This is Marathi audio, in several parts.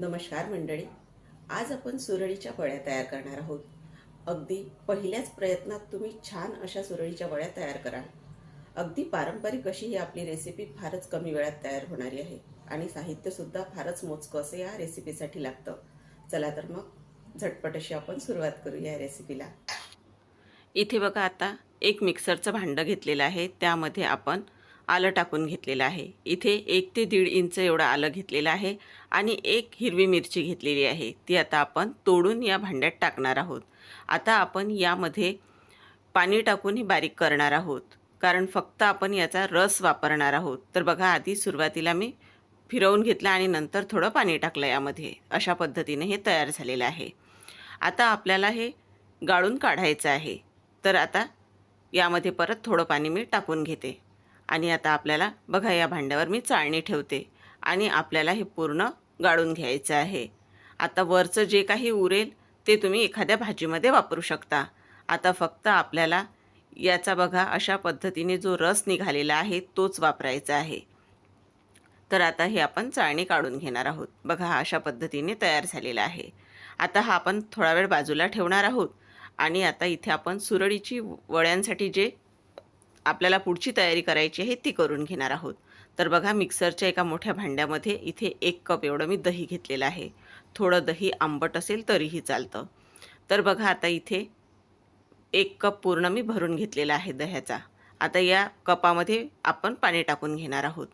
नमस्कार मंडळी. आज आपण सुरळीच्या वड्या तयार करणार आहोत. अगदी पहिल्याच प्रयत्नात तुम्ही छान अशा सुरळीच्या वड्या तयार कराल. अगदी पारंपरिक अशी ही आपली रेसिपी फारच कमी वेळात तयार होणारी आहे आणि साहित्यसुद्धा फारच मोजकं असं या रेसिपीसाठी लागतं. चला तर मग झटपट अशी आपण सुरुवात करूया या रेसिपीला इथे बघा आता एक मिक्सरचं भांडं घेतलेलं आहे. त्यामध्ये आपण आलं टाकून घेतलेलं आहे. इथे एक ते दीड इंच एवढं आलं घेतलेलं आहे आणि एक हिरवी मिरची घेतलेली आहे. ती आता आपण तोडून या भांड्यात टाकणार आहोत. आता आपण यामध्ये पाणी टाकून ही बारीक करणार आहोत. कारण फक्त आपण याचा रस वापरणार आहोत. तर बघा आधी सुरुवातीला मी फिरवून घेतलं आणि नंतर थोडं पाणी टाकलं यामध्ये. अशा पद्धतीने हे तयार झालेलं आहे. आता आपल्याला हे गाळून काढायचं आहे. तर आता यामध्ये परत थोडं पाणी मी टाकून घेते. आणि आता आपल्याला बघा या भांड्यावर मी चाळणी ठेवते आणि आपल्याला हे पूर्ण गाळून घ्यायचं आहे. आता वरचं जे काही उरेल ते तुम्ही एखाद्या भाजीमध्ये वापरू शकता. आता फक्त आपल्याला याचा बघा अशा पद्धतीने जो रस निघालेला आहे तोच वापरायचा आहे. तर आता हे आपण चाळणी काढून घेणार आहोत. बघा हा अशा पद्धतीने तयार झालेला आहे. आता हा आपण थोडा वेळ बाजूला ठेवणार आहोत आणि आता इथे आपण सुरळीची वड्यांसाठी जे आपल्याला पुढची तयारी करायची आहे ती करून घेणार आहोत. तर बघा मिक्सरच्या एका मोठ्या भांड्यामध्ये इथे एक कप एवढं मी दही घेतलेलं आहे. थोडं दही आंबट असेल तरीही चालतं. तर बघा आता इथे एक कप पूर्ण मी भरून घेतलेला आहे दह्याचा. आता या कपामध्ये आपण पाणी टाकून घेणार आहोत.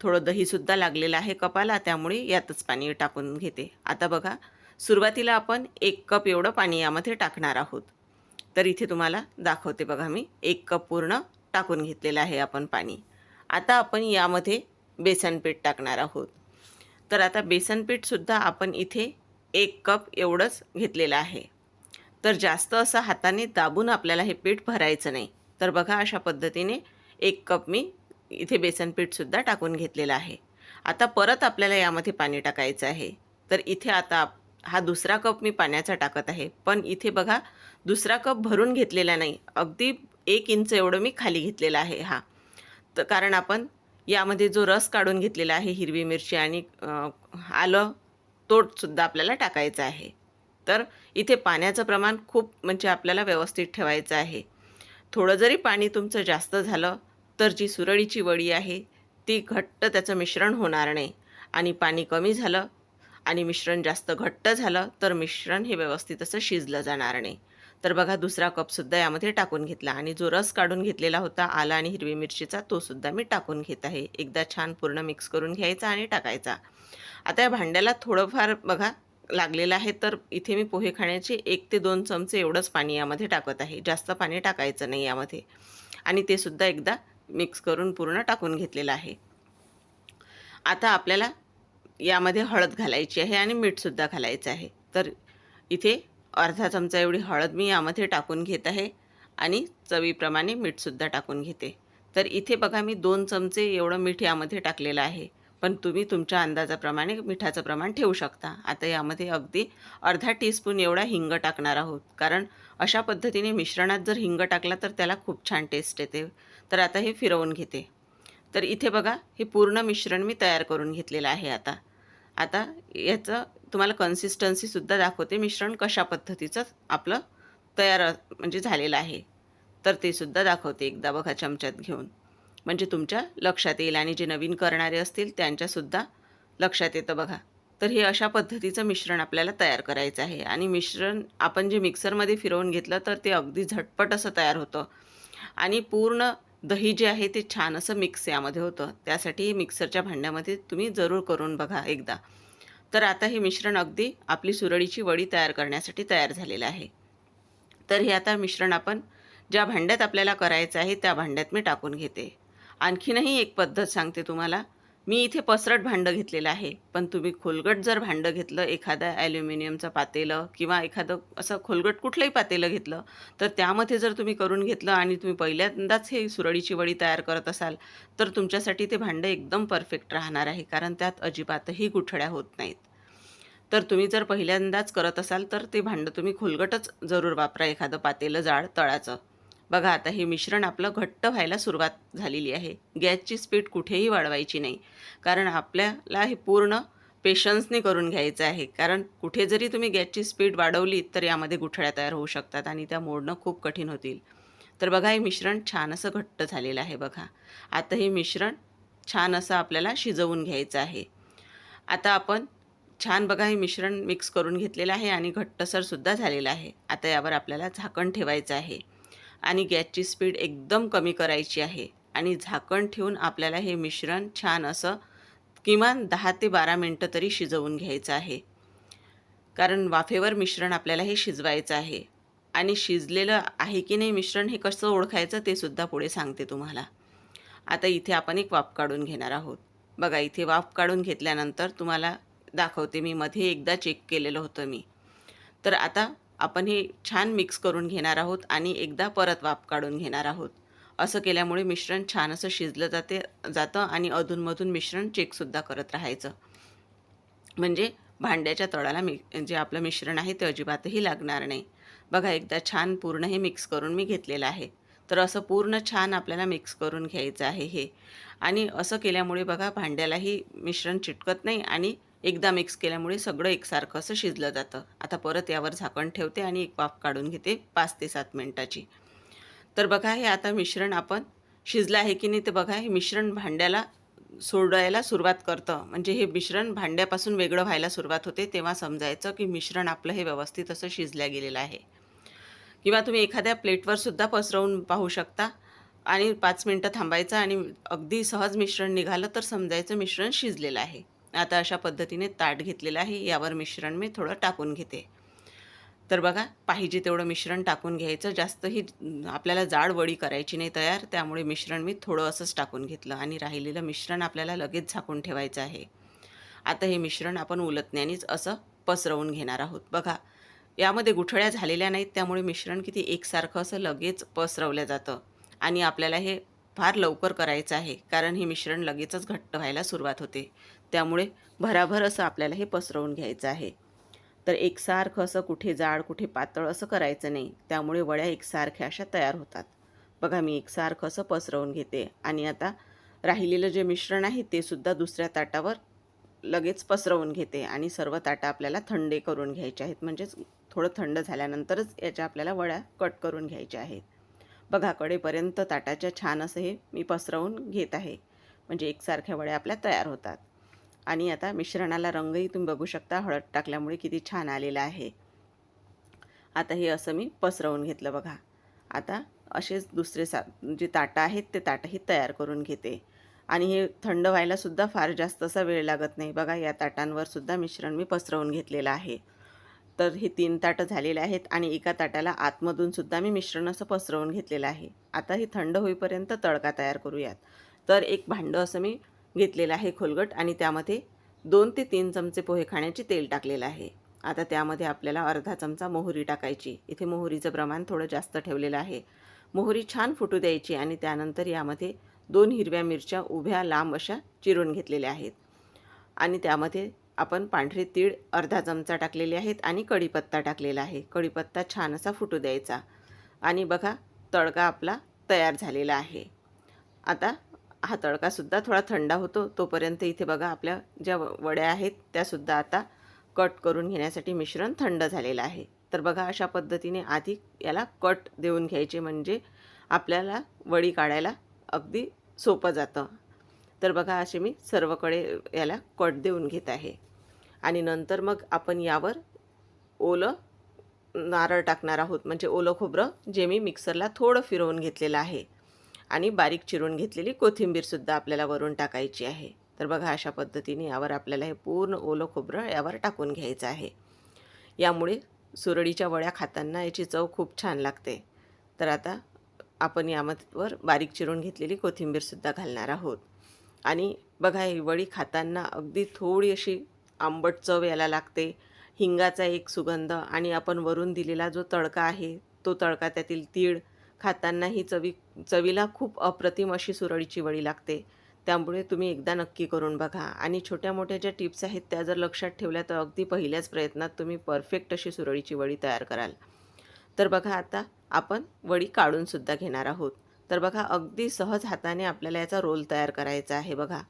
थोडं दहीसुद्धा लागलेलं आहे कपाला त्यामुळे यातच पाणी टाकून घेते. आता बघा सुरुवातीला आपण एक कप एवढं पाणी यामध्ये टाकणार आहोत. तर इथे तुम्हाला दाखवते बघा मी एक कप पूर्ण टाकून घेतलेलं आहे आपण पाणी. आता आपण यामध्ये बेसनपीठ टाकणार आहोत. तर आता बेसनपीठसुद्धा आपण इथे एक कप एवढंच घेतलेलं आहे. तर जास्त असं हाताने दाबून आपल्याला हे पीठ भरायचं नाही. तर बघा अशा पद्धतीने एक कप मी इथे बेसनपीठसुद्धा टाकून घेतलेलं आहे. आता परत आपल्याला यामध्ये पाणी टाकायचं आहे. तर इथे आता हा दुसरा कप मी पाण्याचा टाकत आहे. पण इथे बघा दुसरा कप भरून घेतलेला नाही. अगदी एक इंच एवढं मी खाली घेतलेला आहे हा. तर कारण आपण यामध्ये जो रस काढून घेतलेला आहे हिरवी मिरची आणि आलं तोटसुद्धा आपल्याला टाकायचं आहे. तर इथे पाण्याचं प्रमाण खूप म्हणजे आपल्याला व्यवस्थित ठेवायचं आहे. थोडं जरी पाणी तुमचं जास्त झालं तर जी सुरळीची वडी आहे ती घट्ट त्याचं मिश्रण होणार नाही. आणि पाणी कमी झालं आणि मिश्रण जास्त घट्ट झालं तर मिश्रण हे व्यवस्थित असं शिजलं जाणार नाही. तर बघा दुसरा कपसुद्धा यामध्ये टाकून घेतला आणि जो रस काढून घेतलेला होता आला आणि हिरवी मिरचीचा तोसुद्धा मी टाकून घेत आहे. एकदा छान पूर्ण मिक्स करून घ्यायचा आणि टाकायचा. आता या भांड्याला थोडंफार बघा लागलेलं आहे तर इथे मी पोहे खाण्याचे एक ते दोन चमचे एवढंच पाणी यामध्ये टाकत आहे. जास्त पाणी टाकायचं नाही यामध्ये. आणि ते सुद्धा एकदा मिक्स करून पूर्ण टाकून घेतलेलं आहे. आता आपल्याला यामध्ये हळद घालायची आहे आणि मीठसुद्धा घालायचं आहे. तर इथे अर्धा चमचा एवढी हळद मी यामध्ये टाकून घेत आहे आणि चवीप्रमाणे मीठसुद्धा टाकून घेते. तर इथे बघा मी दोन चमचे एवढं मीठ यामध्ये टाकलेलं आहे. पण तुम्ही तुमच्या अंदाजाप्रमाणे मिठाचं प्रमाण ठेवू शकता. आता यामध्ये अगदी अर्धा टीस्पून एवढा हिंग टाकणार आहोत. कारण अशा पद्धतीने मिश्रणात जर हिंग टाकला तर त्याला खूप छान टेस्ट येते. तर आता हे फिरवून घेते. तर इथे बघा हे पूर्ण मिश्रण मी तयार करून घेतलेलं आहे आता. आता याचं तुम्हाला कन्सिस्टन्सीसुद्धा दाखवते. मिश्रण कशा पद्धतीचं आपलं तयार म्हणजे झालेलं आहे. तर ते सुद्धा दाखवते एकदा बघा चमच्यात घेऊन. म्हणजे तुमच्या लक्षात येईल आणि जे नवीन करणारे असतील त्यांच्यासुद्धा लक्षात येतं बघा. तर हे अशा पद्धतीचं मिश्रण आपल्याला तयार करायचं आहे. आणि मिश्रण आपण जे मिक्सरमध्ये फिरवून घेतलं तर ते अगदी झटपट असं तयार होतं. आणि पूर्ण दही जे आहे ते छान असं मिक्स यामध्ये होतं. त्यासाठी मिक्सरच्या भांड्यामध्ये तुम्ही जरूर करून बघा एकदा. तर आता हे मिश्रण अगदी आपली सुरळीची वडी तयार करण्यासाठी तयार झालेलं आहे. तर हे आता मिश्रण आपण ज्या भांड्यात आपल्याला करायचं आहे त्या भांड्यात मी टाकून घेते. आणखीनही एक पद्धत सांगते तुम्हाला. मी इथे पसरट भांडं घेतलेलं आहे. पण तुम्ही खोलगट जर भांडं घेतलं एखादं ॲल्युमिनियमचं पातेलं किंवा एखादं असं खोलगट कुठलंही पातेलं घेतलं तर त्यामध्ये जर तुम्ही करून घेतलं आणि तुम्ही पहिल्यांदाच हे सुरळीची वडी तयार करत असाल तर तुमच्यासाठी ते भांडं एकदम परफेक्ट राहणार आहे कारण त्यात अजिबातही गुठळ्या होत नाहीत. तर तुम्ही जर पहिल्यांदाच करत असाल तर ते भांडं तुम्ही खोलगटच जरूर वापरा एखादं पातेलं जाड तळाचं. बघा आता हे मिश्रण आपलं घट्ट व्हायला सुरुवात झालेली आहे. गॅसची स्पीड कुठेही वाढवायची नाही. कारण आपल्याला हे पूर्ण पेशन्सने करून घ्यायचं आहे. कारण कुठे जरी तुम्ही गॅसची स्पीड वाढवली तर यामध्ये गुठळ्या तयार होऊ शकतात आणि त्या मोडणं खूप कठीण होतील. तर बघा हे मिश्रण छान असं घट्ट झालेलं आहे बघा. आता हे मिश्रण छान असं आपल्याला शिजवून घ्यायचं आहे. आता आपण छान बघा हे मिश्रण मिक्स करून घेतलेलं आहे आणि घट्टसरसुद्धा झालेलं आहे. आता यावर आपल्याला झाकण ठेवायचं आहे. आणि गॅसची स्पीड एकदम कमी करायची आहे. आणि झाकण ठेवून आपल्याला हे मिश्रण छान असं किमान दहा ते बारा मिनटं तरी शिजवून घ्यायचं आहे. कारण वाफेवर मिश्रण आपल्याला हे शिजवायचं आहे. आणि शिजलेलं आहे की नाही मिश्रण हे कसं ओळखायचं ते सुद्धा पुढे सांगते तुम्हाला. आता इथे आपण एक वाफ काढून घेणार आहोत. बघा इथे वाफ काढून घेतल्यानंतर तुम्हाला दाखवते मी मध्ये एकदा चेक केलेलं होतं मी. तर आता आपण हे छान मिक्स करून घेणार आहोत आणि एकदा परत वाफ काढून घेणार आहोत. असं केल्यामुळे मिश्रण छान असं शिजलं जाते जातं आणि अधूनमधून मिश्रण चेकसुद्धा करत राहायचं. म्हणजे भांड्याच्या तळाला मि जे आपलं मिश्रण आहे ते अजिबातही लागणार नाही. बघा एकदा छान पूर्ण हे मिक्स करून मी घेतलेलं आहे. तर असं पूर्ण छान आपल्याला मिक्स करून घ्यायचं आहे हे. आणि असं केल्यामुळे बघा भांड्यालाही मिश्रण चिटकत नाही आणि एकदा मिक्स केल्यामुळे सगळं एकसारखं असं शिजलं जातं. आता परत यावर झाकण ठेवते आणि एक वाफ काढून घेते पाच ते सात मिनटाची. तर बघा हे आता मिश्रण आपण शिजलं आहे की नाही ते बघा हे मिश्रण भांड्याला सोडायला सुरुवात करतं. म्हणजे हे मिश्रण भांड्यापासून वेगळं व्हायला सुरुवात होते तेव्हा समजायचं की मिश्रण आपलं हे व्यवस्थित असं शिजल्या गेलेलं आहे. किंवा तुम्ही एखाद्या प्लेटवर सुद्धा पसरवून पाहू शकता. आणि पाच मिनटं थांबायचं आणि अगदी सहज मिश्रण निघालं तर समजायचं मिश्रण शिजलेलं आहे. आता अशा पद्धतीने ताट घेतलेलं आहे. यावर मिश्रण मी थोडं टाकून घेते. तर बघा पाहिजे तेवढं मिश्रण टाकून घ्यायचं. जास्तही आपल्याला जाड वडी करायची नाही तयार. त्यामुळे मिश्रण मी थोडं असंच टाकून घेतलं आणि राहिलेलं मिश्रण आपल्याला लगेच झाकून ठेवायचं आहे. आता हे मिश्रण आपण उलटण्यानेच असं पसरवून घेणार आहोत. बघा यामध्ये गुठळ्या झालेल्या नाहीत. त्यामुळे मिश्रण किती एकसारखं असं लगेच पसरवलं जातं. आणि आपल्याला हे फार लवकर करायचं आहे कारण हे मिश्रण लगेचच घट्ट व्हायला सुरुवात होते. त्यामुळे भराभर असं आपल्याला हे पसरवून घ्यायचं आहे. तर एकसारखं असं कुठे जाड कुठे पातळ असं करायचं नाही. त्यामुळे वड्या एकसारख्या अशा तयार होतात. बघा मी एकसारखं असं पसरवून घेते. आणि आता राहिलेलं जे मिश्रण आहे ते सुद्धा दुसऱ्या ताटावर लगेच पसरवून घेते. आणि सर्व ताटं आपल्याला थंडे करून घ्यायचे आहेत. म्हणजेच थोडं थंड झाल्यानंतरच याच्या आपल्याला वड्या कट करून घ्यायच्या आहेत. बघा कडेपर्यंत ताटाच्या छान असं हे मी पसरवून घेत आहे. म्हणजे एकसारख्या वड्या आपल्या तयार होतात. आणि आता मिश्रणाला रंगही तुम्ही बघू शकता हळद टाकल्यामुळे किती छान आलेला आहे. आता हे असं मी पसरवून घेतलं बघा. आता असेच दुसरे सा जे ताटं आहेत ते ताटंही तयार करून घेते. आणि हे थंड व्हायलासुद्धा फार जास्त असा वेळ लागत नाही. बघा या ताटांवरसुद्धा मिश्रण मी पसरवून घेतलेलं आहे. तर हे तीन ताटं झालेले आहेत आणि एका ताटाला आतमधून सुद्धा मी मिश्रण असं पसरवून घेतलेलं आहे. आता हे थंड होईपर्यंत तडका तयार करूयात. तर एक भांडं असं मी घेतलेलं आहे खोलगट आणि त्यामध्ये दोन ते तीन चमचे पोहे खाण्याचे तेल टाकलेलं आहे. आता त्यामध्ये आपल्याला अर्धा चमचा मोहरी टाकायची. इथे मोहरीचं प्रमाण थोडं जास्त ठेवलेलं आहे. मोहरी छान फुटू द्यायची आणि त्यानंतर यामध्ये दोन हिरव्या मिरच्या उभ्या लांब अशा चिरून घेतलेल्या आहेत. आणि त्यामध्ये आपण पांढरे तीळ अर्धा चमचा टाकलेले आहेत आणि कढीपत्ता टाकलेला आहे. कढीपत्ता छान असा फुटू द्यायचा. आणि बघा तडका आपला तयार झालेला आहे. आता हा तडकासुद्धा थोडा थंडा होतो. तोपर्यंत इथे बघा आपल्या ज्या वड्या आहेत त्यासुद्धा आता कट करून घेण्यासाठी मिश्रण थंड झालेलं आहे. तर बघा अशा पद्धतीने आधी याला कट देऊन घ्यायचे म्हणजे आपल्याला वडी काढायला अगदी सोपं जातं. तर बघा असे मी सर्वकडे याला कट देऊन घेत आहे. आणि नंतर मग आपण यावर ओलं नारळ टाकणार आहोत. म्हणजे ओलं खोबरं जे मी मिक्सरला थोडं फिरवून घेतलेलं आहे. आणि बारीक चिरून घेतलेली कोथिंबीरसुद्धा आपल्याला वरून टाकायची आहे. तर बघा अशा पद्धतीने यावर आपल्याला हे पूर्ण ओलं खोबरं यावर टाकून घ्यायचं आहे. यामुळे सुरळीच्या वड्या खाताना याची चव खूप छान लागते. तर आता आपण यामधवर बारीक चिरून घेतलेली कोथिंबीरसुद्धा घालणार आहोत. आणि बघा ही वडी खाताना अगदी थोडी अशी आंबट चव याला लागते. हिंगाचा एक सुगंध आणि आपण वरून दिलेला जो तडका आहे तो तडका त्यातील तीळ खाताना ही चवी चवीला खूप अप्रतिम अशी सुरळीची वडी लागते. त्यामुळे तुम्ही एकदा नक्की करून बघा. आणि छोट्या मोठ्या ज्या टिप्स आहेत त्या जर लक्षात ठेवल्या तर अगदी पहिल्याच प्रयत्नात तुम्ही परफेक्ट अशी सुरळीची वडी तयार कराल. तर बघा आता आपण वडी काढूनसुद्धा घेणार आहोत. तर बघा अगदी सहज हाताने आपल्याला याचा रोल तयार करायचा आहे बघा.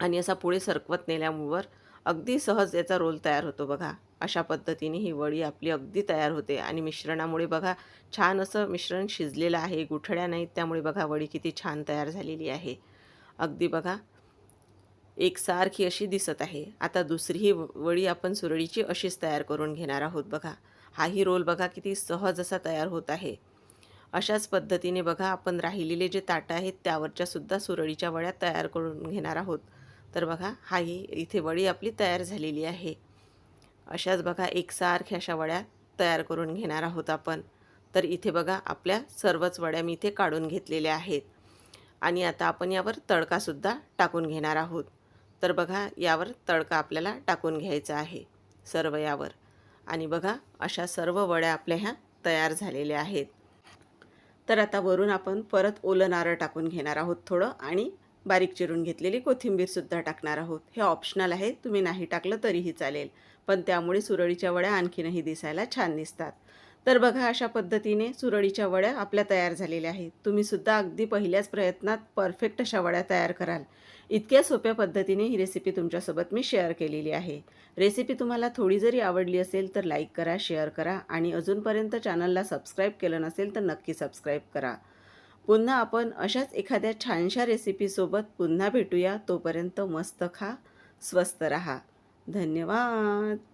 आणि असा पुढे सरकवत नेल्यावर अगदी सहज याचा रोल तयार होतो बघा. अशा पद्धतीने ही वडी आपली अगदी तयार होते आणि मिश्रणामुळे बघा छान असं मिश्रण शिजलेलं आहे गुठळ्या नाहीत त्यामुळे बघा वडी किती छान तयार झालेली आहे. अगदी बघा एकसारखी अशी दिसत आहे. आता दुसरी ही वडी आपण सुरळीची अशीच तयार करून घेणार आहोत बघा. हाही रोल बघा किती सहज असा तयार होत आहे. अशाच पद्धतीने बघा आपण राहिलेले जे ताटं आहेत त्यावरच्यासुद्धा सुरळीच्या वड्या तयार करून घेणार आहोत. तर बघा हाही इथे वडी आपली तयार झालेली आहे. अशाच बघा एकसारख्या अशा वड्या तयार करून घेणार आहोत आपण. तर इथे बघा आपल्या सर्वच वड्या मी इथे काढून घेतलेल्या आहेत. आणि आता आपण यावर तडकासुद्धा टाकून घेणार आहोत. तर बघा यावर तडका आपल्याला टाकून घ्यायचा आहे सर्व यावर. आणि बघा अशा सर्व वड्या आपल्या ह्या तयार झालेल्या आहेत. तर आता वरून आपण परत ओलं नारळ टाकून घेणार आहोत थोडं आणि बारीक चिरून घेतलेली कोथिंबीरसुद्धा टाकणार आहोत. हे ऑप्शनल आहे तुम्ही नाही टाकलं तरीही चालेल. पण त्यामुळे सुरळीच्या वड्या आणखीनही दिसायला छान दिसतात. तर बघा अशा पद्धतीने सुरळीच्या वड्या आपल्या तयार झालेल्या आहेत. तुम्हीसुद्धा अगदी पहिल्याच प्रयत्नात परफेक्ट अशा वड्या तयार कराल. इतक्या सोप्या पद्धतीने ही रेसिपी तुमच्यासोबत मी शेअर केलेली आहे. रेसिपी तुम्हाला थोडी जरी आवडली असेल तर लाईक करा शेअर करा आणि अजूनपर्यंत चॅनलला सबस्क्राईब केलं नसेल तर नक्की सबस्क्राईब करा. पुन्हा आपण अशाच एखाद्या छानशा रेसिपीसोबत पुन्हा भेटूया. तोपर्यंत मस्त खा स्वस्त रहा. धन्यवाद.